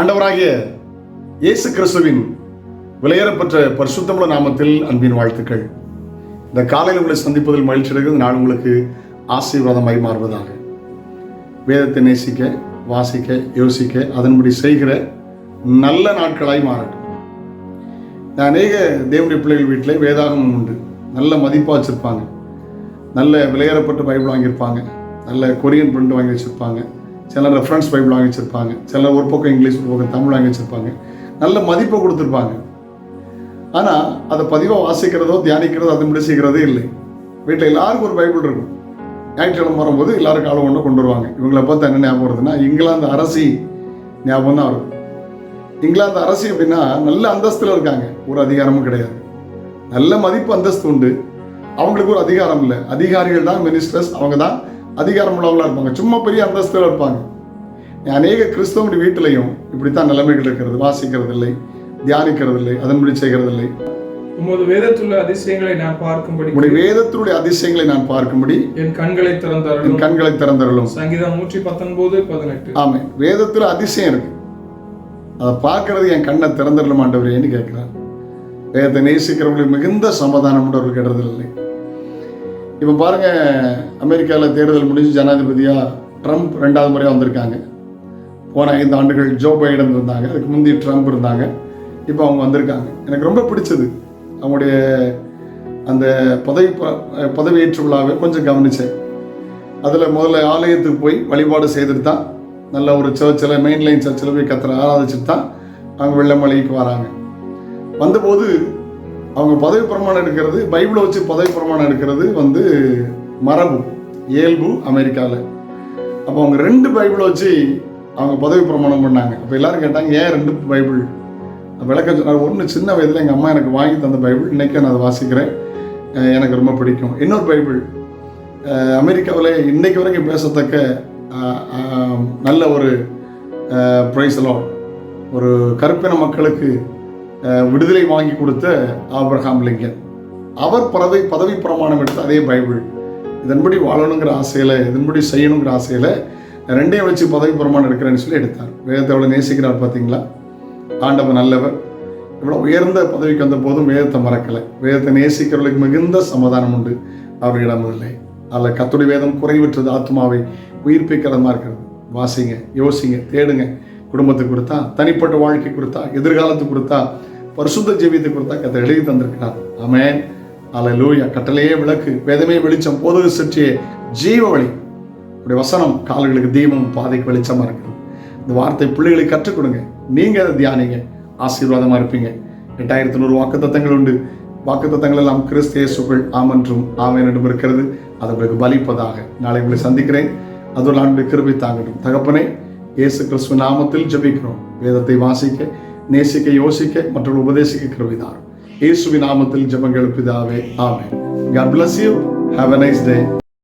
ஆண்டவராகிய இயேசு கிறிஸ்துவின் விலையேறப்பெற்ற பரிசுத்தமுள்ள நாமத்தில் அன்பின் வாழ்த்துக்கள். இந்த காலையில் உங்களை சந்திப்பதில் மகிழ்ச்சி அடைகிறது. நான் உங்களுக்கு ஆசீர்வாதமாய் மாறுவதாக. வேதத்தை நேசிக்க வாசிக்க யோசிக்க அதன்படி செய்கிற நல்ல நாட்களாய் மாறட்டும். நான் அநேக தேவனுடைய பிள்ளைகள் வீட்டில் வேதாகமம் உண்டு. நல்ல மதிப்பாக வச்சுருப்பாங்க. நல்ல விலையேறப்பட்ட பைபிள் வாங்கியிருப்பாங்க. நல்ல கொரியன் பிரிண்ட் வாங்கி வச்சுருப்பாங்க. சிலர் ரெஃபரன்ஸ் பைபிள் வாங்கி வச்சுருப்பாங்க சிலர் ஒரு பக்கம் இங்கிலீஷ் ஒரு பக்கம் தமிழ் வாங்கி வச்சுருப்பாங்க நல்ல மதிப்பை கொடுத்துருப்பாங்க. ஆனால் அதை பதிவாக வாசிக்கிறதோ தியானிக்கிறதோ அதன்படி செய்கிறதே இல்லை. வீட்டில் எல்லாருக்கும் ஒரு பைபிள் இருக்கும். ஞாயிற்றுக்கிழமை வரும்போது எல்லாரும் காலம் ஒன்று கொண்டு வருவாங்க. இவங்களை பார்த்தா என்ன ஞாபகம் வருதுன்னா இங்கிலாந்து அரசி ஞாபகம் தான் வரும் இங்கிலாந்து அரசி அப்படின்னா நல்ல அந்தஸ்தில் இருக்காங்க. ஒரு அதிகாரமும் கிடையாது. நல்ல மதிப்பு அந்தஸ்து உண்டு. அவங்களுக்கு ஒரு அதிகாரம் இல்லை. அதிகாரிகள் தான் மினிஸ்டர்ஸ் அவங்க தான் அதிகாரம் உள்ளவங்களா இருப்பாங்க. சும்மா பெரிய அந்தஸ்தில் இருப்பாங்க. அநேக கிறிஸ்தவனுடைய வீட்டிலையும் இப்படித்தான் நிலைமைகள் இருக்கிறது. வாசிக்கிறது இல்லை தியானிக்கிறது இல்லை அதன்படி செய்கிறது இல்லை உமது வேதத்துள்ள அதிசயங்களை நான் பார்க்கும்படி உங்களுடைய வேதத்தினுடைய அதிசயங்களை நான் பார்க்கும்படி என் கண்களை என் திறந்தார்கள் கண்களை திறந்தருளும். சங்கீதம் நூற்றி பத்தொன்பது பதினெட்டு. ஆமே வேதத்தில் அதிசயம் இருக்கு. அதை பார்க்கறது என் கண்ணை திறந்துடலும் ஆண்டவரேன்னு கேட்கிறார். வேதத்தை நேசிக்கிறவங்களுக்கு மிகுந்த சமாதானம் அவர்கள் கெடுதல் இல்லை இப்போ பாருங்க அமெரிக்காவில் தேர்தல் முடிஞ்சு ஜனாதிபதியாக ட்ரம்ப் ரெண்டாவது முறையாக வந்திருக்காங்க. போன ஐந்து ஆண்டுகள் ஜோ பைடன் இருந்தாங்க அதுக்கு முந்தி ட்ரம்ப் இருந்தாங்க. இப்போ அவங்க வந்திருக்காங்க. எனக்கு ரொம்ப பிடிச்சது. அவங்களுடைய அந்த பதவி ப- பதவியேற்று விழாவை கொஞ்சம் கவனிச்சேன். அதில் முதல்ல ஆலயத்துக்கு போய் வழிபாடு செய்துட்டு தான் நல்ல ஒரு சர்ச்சில் மெயின்லைன் சர்ச்சில் போய் கத்திர ஆராதிச்சுட்டு தான் அவங்க வெள்ளமலைக்கு வராங்க. வந்தபோது அவங்க பதவி பிரமாணம் எடுக்கிறது பைபிளை வச்சு பதவி பிரமாணம் எடுக்கிறது வந்து மரபு இயல்பு அமெரிக்காவில் அப்போ அவங்க ரெண்டு பைபிளை வச்சு அவங்க பதவி பிரமாணம் பண்ணாங்க. அப்போ எல்லாரும் கேட்டாங்க ஏன் ரெண்டு பைபிள்? விளக்க ஒன்று சின்ன வயதில் எங்கள் அம்மா எனக்கு வாங்கி தந்த பைபிள் இன்றைக்கி நான் அதை வாசிக்கிறேன். எனக்கு ரொம்ப பிடிக்கும். இன்னொரு பைபிள் அமெரிக்காவில் இன்றைக்கு வரைக்கும் பேசத்தக்க நல்ல ஒரு ப்ரைஸ்லாம் ஒரு கருப்பின மக்களுக்கு விடுதலை வாங்கி கொடுத்த ஆப்ரஹாம் லிங்கன். அவர் பதவி பதவி பிரமாணம் எடுத்த அதே பைபிள். இதன்படி வாழணுங்கிற ஆசையில் இதன்படி செய்யணுங்கிற ஆசையில் ரெண்டையும் வச்சு பதவி பிரமாணம் எடுக்கிறேன்னு சொல்லி எடுத்தார். வேதத்தை எவ்வளோ நேசிக்கிறார் பார்த்தீங்களா ஆண்டவன் நல்லவர். இவ்வளோ உயர்ந்த பதவிக்கு வந்த போதும் வேதத்தை மறக்கலை. வேதத்தை நேசிக்கிறவர்களுக்கு மிகுந்த சமாதானம் உண்டு. அவர்களிடம் இல்லை அதில் கத்துடைய வேதம் குறைவிட்டது ஆத்மாவை உயிர்ப்பிக்கிறதமாக இருக்கிறது. வாசிங்க யோசிங்க தேடுங்க. குடும்பத்துக்கு கொடுத்தா தனிப்பட்ட வாழ்க்கை கொடுத்தா எதிர்காலத்துக்கு கொடுத்தா பரிசுத்த ஜீவியத்தை கொடுத்தா கத்தை எழுதி தந்திருக்கிறார். அல லூயா கட்டளையே விளக்கு வேதமே வெளிச்சம் போது சற்றியே ஜீவ வழி. உடைய வசனம் கால்களுக்கு தீபம் பாதைக்கு வெளிச்சமாக இருக்குது. இந்த வார்த்தை பிள்ளைகளுக்கு கற்றுக் கொடுங்க. நீங்கள் அதை தியானிங்க. ஆசீர்வாதமாக இருப்பீங்க. எட்டாயிரத்தி நூறு வாக்குத்தத்தங்கள் உண்டு. வாக்குத்தத்தங்கள் எல்லாம் கிறிஸ்து ஆமன்றும் ஆமென்றும் ஆமென் என்றும் இருக்கிறது. அது உங்களுக்கு பலிப்பதாக. நாளை உங்களை சந்திக்கிறேன். அதோடு ஆண்டு கிருபி தாங்கட்டும். தகப்பனே இயேசு கிறிஸ்துவ நாமத்தில் ஜபிக்கிறோம். வேதத்தை வாசிக்க நேசிக்க யோசிக்க மற்றும் உபதேசிக்க கிருபிதார் இயேசுவின் நாமத்தில் ஜபங்கள் பிதாவே ஆமே God bless you have a nice day